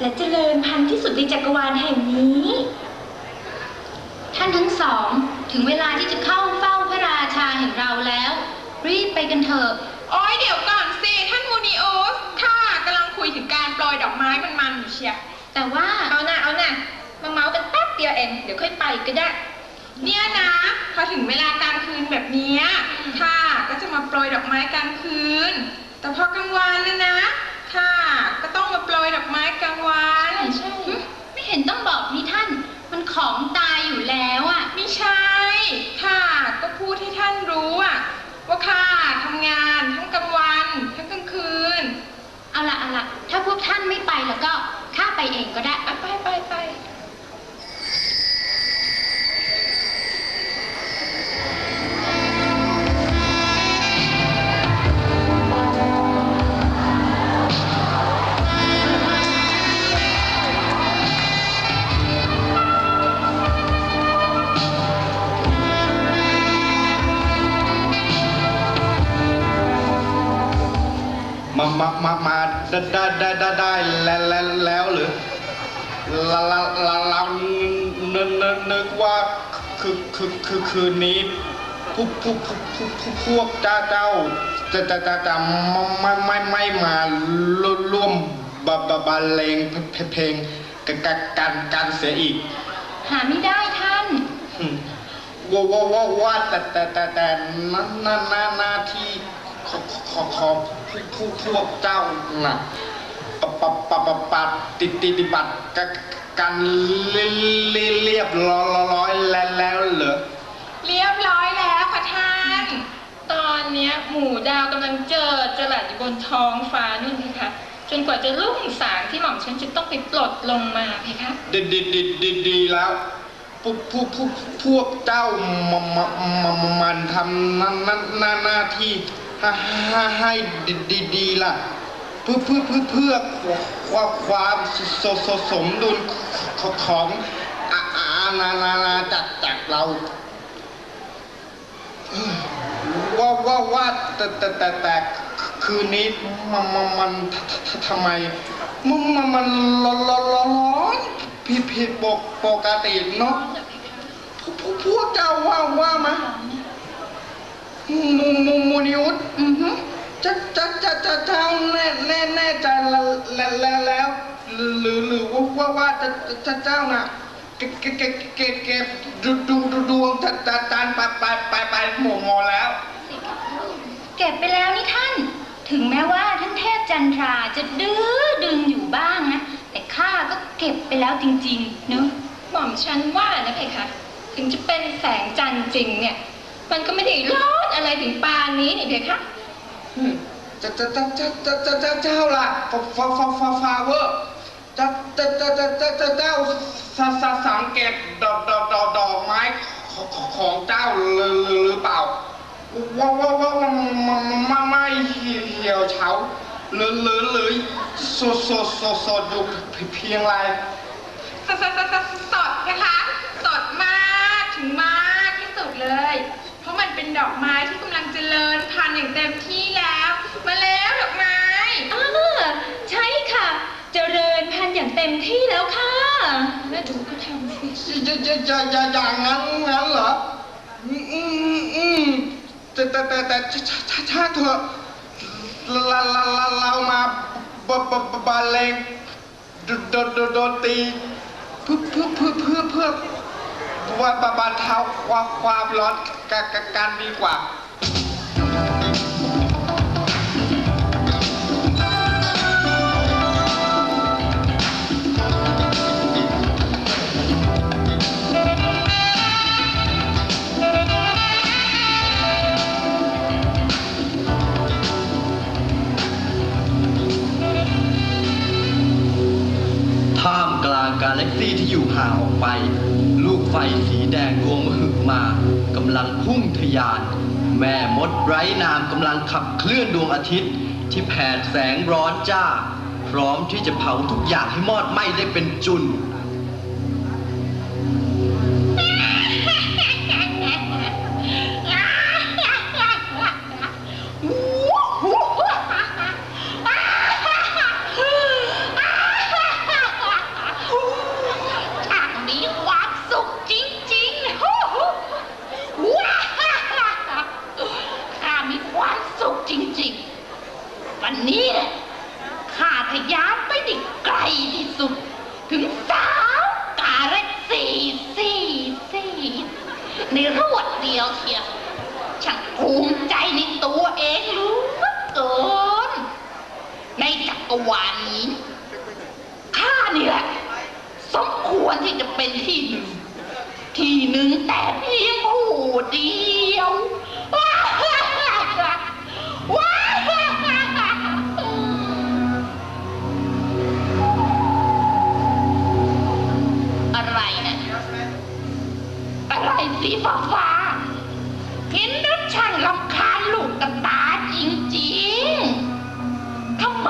ที่สุดและเจริญพันธุ์ที่สุดในจักรวาลแห่งนี้ ท่านทั้งสอง ถึงเวลาที่จะเข้าเฝ้าพระราชาแห่งเราแล้ว รีบไปกันเถอะ โอ้ยเดี๋ยวก่อนสิท่านมูนิโอสข้ากำลังคุยถึงการโปรยดอกไม้มันๆอยู่เชียแต่ว่าเอาน่ะเอาน่ะมาเมาส์กันแป๊บเดียวเองเดี๋ยวค่อยไปก็ได้ เนี่ยนะ พอถึงเวลากลางคืนแบบเนี้ยข้าก็จะมาโปรยดอกไม้กลางคืน แต่พอกลางวันนะนะ ค่ะ ก็ต้องมาโปรยดอกไม้กลางวัน ใช่ใช่ไม่เห็นต้องบอกนี่ท่าน มันของตายอยู่แล้วอะไม่ใช่ ค่ะ ก็พูดให้ท่านรู้อะว่าข้าทำงานทั้งกลางวัน ทั้งกลางคืน เอาละเอาละถ้าพวกท่านไม่ไปแล้วก็ข้าไปเองก็ได้อะไป มามามามาได้ได้ได้ได้แล้วแล้วแล้วหรือเราเราเราเรานึกนึกนึกว่าคือคือคือคืนนี้พวกพวกพวกพวกพวกเจ้าเจ้าจะจะจะจะไม่ไม่ไม่ไม่มาร่วมบะบะบรรเลงเพลงเพลงกันกันกันกันเสียอีก หาไม่ได้ท่านว่าว่าว่าว่าแต่แต่แต่แต่นั่นนั่นหน้าหน้าที่ องของของผู้ผู้พวกเจ้าน่ะปะปะปะปะปะติดติดบัตรกันเรียเรียบร้อยร้อยแล้วแล้วเหรอเรียบร้อยแล้วค่ะท่าน ตอนเนี้ยหมู่ดาวกำลังเจอจรัสอยู่บนท้องฟ้านู่นเพคะจนกว่าจะรุ่งสางที่หม่อมฉันจะต้องไปปลดลงมาเพคะดีดีดีดีดีแล้วพวกพวกพวกพวกเจ้ามามามามันทำนั่นนั่นหน้าห น้าให้ให้ดีดีล่ะ เพื่อเพื่อเพื่อเพื่อความความสสสมดุลขององาอานานานาจากจากเราว่าว่าว่าแต่แต่แต่แต่คืนนี้มันมันมันทำไมมันมันมันร้อนร้อนร้อนผิดผิดปกปกติเนาะพวกพวกเจ้าว่าว่ามามู มูมูนิอุสอือฮึจะจะจะจะเจ้าแน่แน่แน่ใจแล้วแล้วแล้วหรือหรือว่าว่าว่าจะจะเจ้าน่ะเก็บเก็บเก็บเก็บดูดูดูดวงจัดจัดจานไปไปไปไปหมดหมดแล้ว เก็บไปแล้วนี่ท่าน ถึงแม้ว่าท่านเทพจันทราจะดื้อดึงอยู่บ้างนะ แต่ข้าก็เก็บไปแล้วจริง ๆ เนอะหม่อมฉันว่านะเพคะ ถึงจะเป็นแสงจันทร์จริงเนี่ย มันก็ไม่ได้ร้อนอะไรถึงปานนี้นี่เพคะจะจะจะจะจะจะจะเจ้าล่ะฟาฟาฟาฟาฟาเวอร์จะจะจะจะจะจะเจ้าสสสังเกตดอกดอกดอกดอกไม้ของเจ้าหรือหรือเปล่าว่าว่าว่าว่ามันมันไม่เหี่ยวเฉาหรือหรือหรือสดสดสดสดอยู่เพียงไรสดสดสดสดสดนะคะสดมากถึงมากที่สุดเลย เพราะมันเป็นดอกไม้ที่กำลังเจริญพันธุ์อย่างเต็มที่แล้ว มาแล้วดอกไม้อ่าใช่ค่ะ เจริญพันธุ์อย่างเต็มที่แล้วค่ะแม่ดูก็ทำสิจะจะจะจะอย่างนั้นงั้นเหรอ อืมอืมอืมแต่แต่แต่แต่ช้าช้าเถอะเราเราเราเรามาบบบบบรรเลงดดดดนตรีเพื่อเพื่อเพื่อเพื่อเพื่อว่าบรรเทาความความร้อน กันกันดีกว่าท่ามกลางกาแล็กซี่ที่อยู่ห่างออกไป ฟสีแดงดวงมหึมากำลังพุ่งทะยาน แม่มดไร้นามกำลังขับเคลื่อนดวงอาทิตย์ ที่แผดแสงร้อนจ้า พร้อมที่จะเผาทุกอย่างให้มอดไหม้ได้เป็นจุน ช่างภูมิใจในตัวเองรู้เกิน ในจักรวาลนี้ ข้านี่แหละ สมควรที่จะเป็นที่หนึ่ง ที่หนึ่งแต่เพียงผู้เดียวว้าวว้าวอะไรนะอะไรสีฟ้าฟ้า เห็นแล้วช่างลำคาญลูกกระตาจริงๆ ทำไม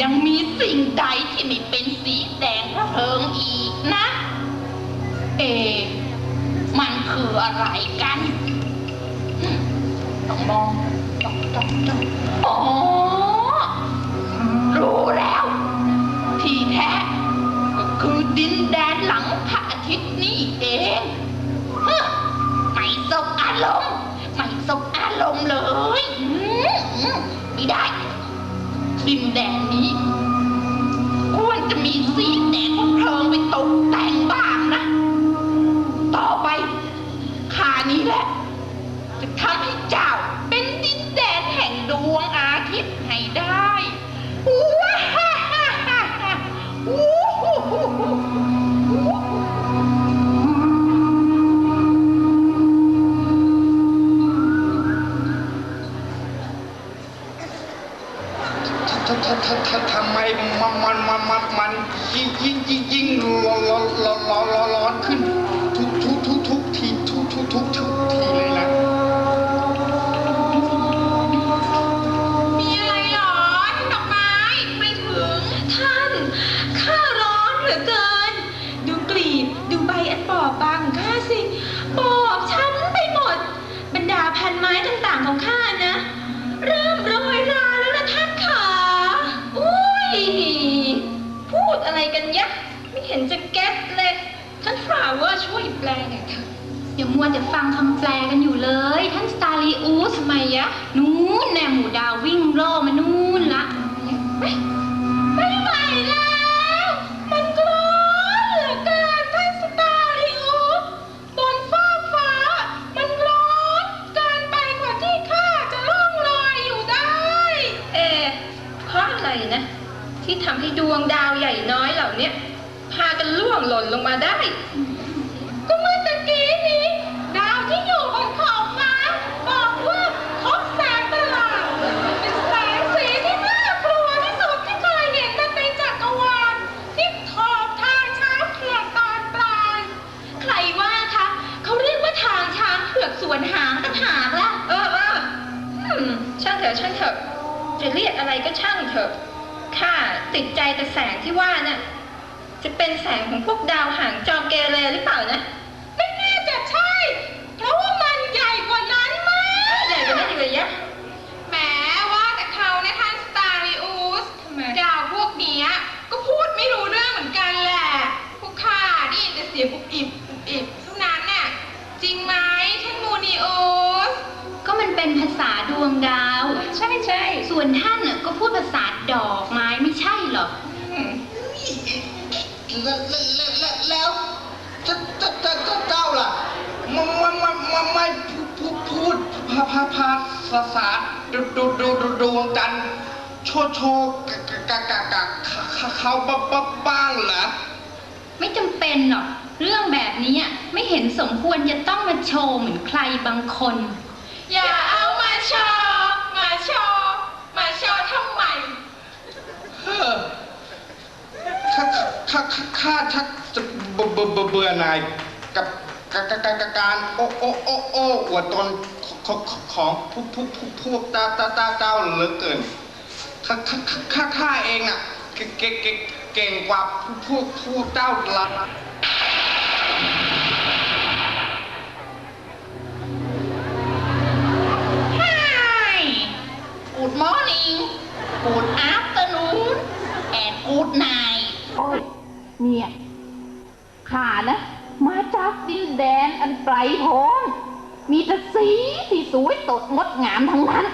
ยังมีสิ่งใดที่ไม่เป็นสีแดงพระเพลิงอีกนะ เอะมันคืออะไรกัน ต้องมองต้องต้องต้องอ๋อ รู้แล้ว ที่แท้ก็คือดินแดนหลังพระ เหลือเกิน ดูกลีบดูใบอันบอบบางของข้าสิ บอบช้ำไปหมด บรรดาพันไม้ต่างๆของข้านะ เริ่มโรยราแล้วนะท่านขาอุ้ย พูดอะไรกันยะ ไม่เห็นจะแก๊สเลยท่านฟลาเวอร์ช่วยแปลหน่อยเถอะอย่ามัวแต่ฟังคำแปลกันอยู่เลย ท่านสตาลีอูสทำไมยะ นู้นแน่หมูดาววิ่งโล่มานูน พูดพูดพาพาพาภาษาดูดูดูดูดวงจันทร์โชว์โชว์กะกะกะกะกะเขาบ้าบ้าบ้างเหรอไม่จำเป็นหรอก เรื่องแบบนี้อะไม่เห็นสมควรจะต้องมาโชว์เหมือนใครบางคน อย่าเอามาโชว์มาโชว์มาโชว์ทำไมเออข้าข้าข้าข้าชักจะเบื่อเบื่อเบื่อเบื่อหน่ายกับ กับกับกับกับการโอโอโอโอ้อวดตนของพวกพวกพวกพวกเจ้าเจ้าเจ้าเจ้าเหลือเกินข้าข้าข้าข้าข้าเองอะเก่งเก่งเก่งเก่งกว่าพวกพวกเจ้าละ Hi Good morning Good afternoon and good night โอ้ยเนี่ยข้านะ จากดินแดนอันไกลโพ้นมีแต่สีที่สวยสดงดงามทั้งนั้นน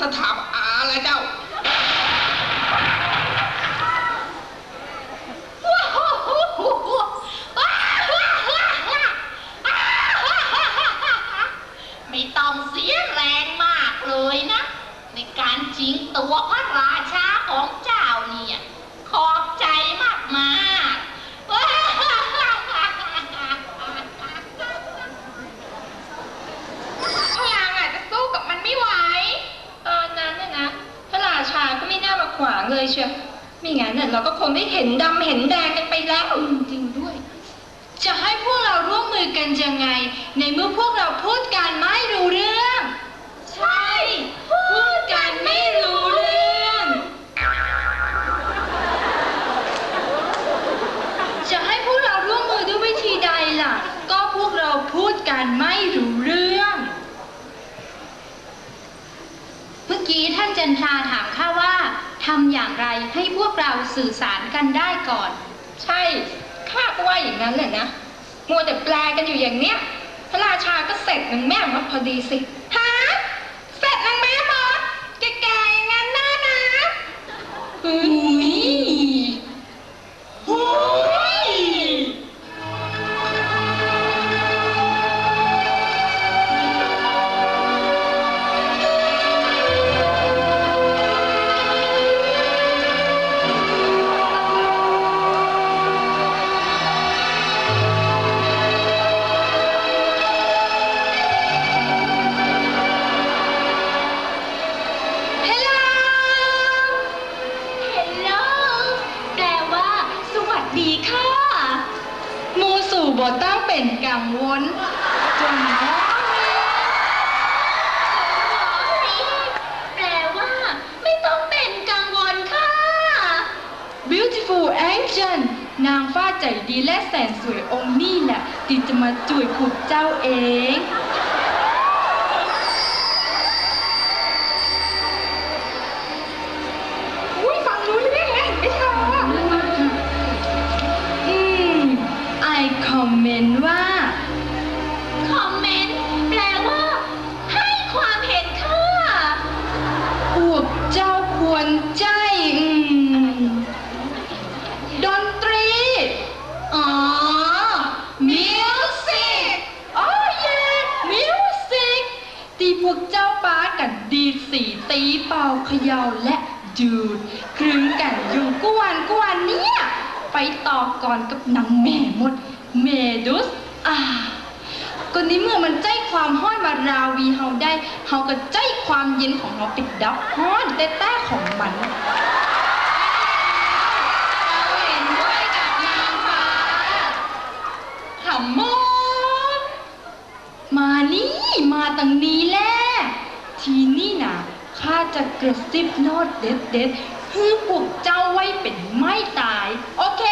จะถามอะไรเจ้า ไม่ต้องเสียแรงมากเลยนะ ในการชิงตัวพระราชาของเจ้าเนี่ย ขอบใจมากมากๆ พลางอาจจะสู้กับมันไม่ไหว ตอนนั้นน่ะนะ พระราชาก็ไม่น่ามาขวางเลยเชียวไม่งั้นน่ะเราก็คงไม่เห็นดำเห็นแดงกันไปแล้วจริงด้วย จะให้พวกเราร่วมมือกันยังไง ในเมื่อพวกเราพูดกันไม่รู้เรื่อง ใช่ พูดกันไม่รู้เรื่อง จะให้พวกเราร่วมมือด้วยวิธีใดล่ะ ก็พวกเรา กันไม่รู้เรื่อง เมื่อกี้ท่านจันทราถามข้าว่าทำอย่างไรให้พวกเราสื่อสารกันได้ก่อน ใช่ข้าก็ว่าอย่างนั้นแหละนะมัวแต่แปลกันอยู่อย่างเนี้ยพระราชาก็เสร็จนางแม่มาพอดีสิ บ่ต้องเป็นกังวลจนน้องแปลว่า ไม่ต้องเป็นกังวลค่ะ Beautiful Angel นางฟ้าใจดีและแสนสวยองค์นี่แหละที่จะมาจ่ยขู่เจ้าเอง สีตีเป่าเขย่าและดูดครึงกันอยู่กวนกวนเนี่ย ไปต่อก่อนกับนางแม่มด เมดุสอ่าก็นี้เมื่อมันใจความห้อยมาราวีเฮาได้เฮาก็ใจความเย็นของเราปิดดับห้อนแต่แต่ของมันเห็นด้วยกับนางฟ้าขำมดมานี่ มาตั้งนี้แหละ ทีนี่นะข้าจะกระซิบนอดเด็ดเด็ดให้พวกเจ้าไว้เป็นไม่ตาย โอเค